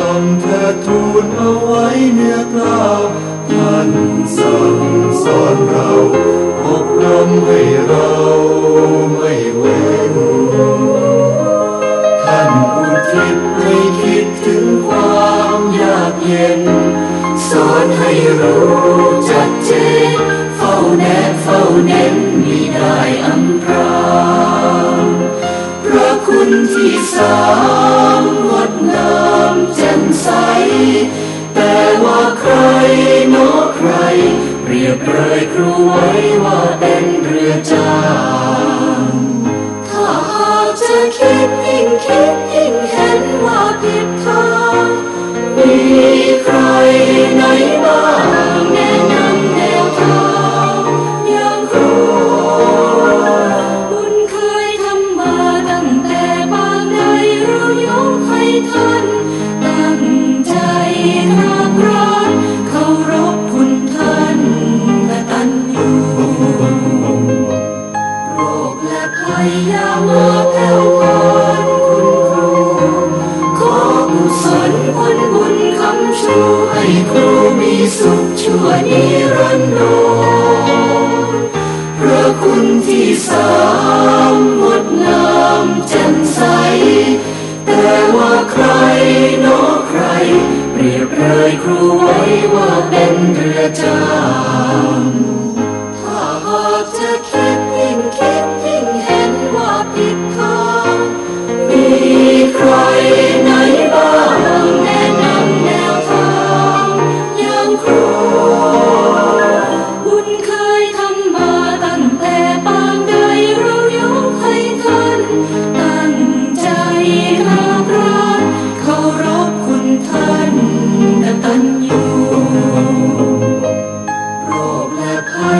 ต้องเธอทูลเอาไว้เนื้อกล้าวท่านสั่งสอนเราอบรมให้เราไม่เว้นท่านอุทิศให้คิดถึงความยากเย็น สอนให้รู้จัดเจนเฝ้าแนบเฝ้าเน้นมิได้อำพรางพระคุณที่สามงดงาม แจ่มใส แต่ว่าใครโนใคร เปรียบเปรยครูไว้ว่าเป็นเรือจ้า สุขชั่วนิรันดรพระคุณที่สามงดงามแจ่มใส แต่ว่าใครโนใคร เปรียบเลยครูไว้ว่าเป็นเรือจ้า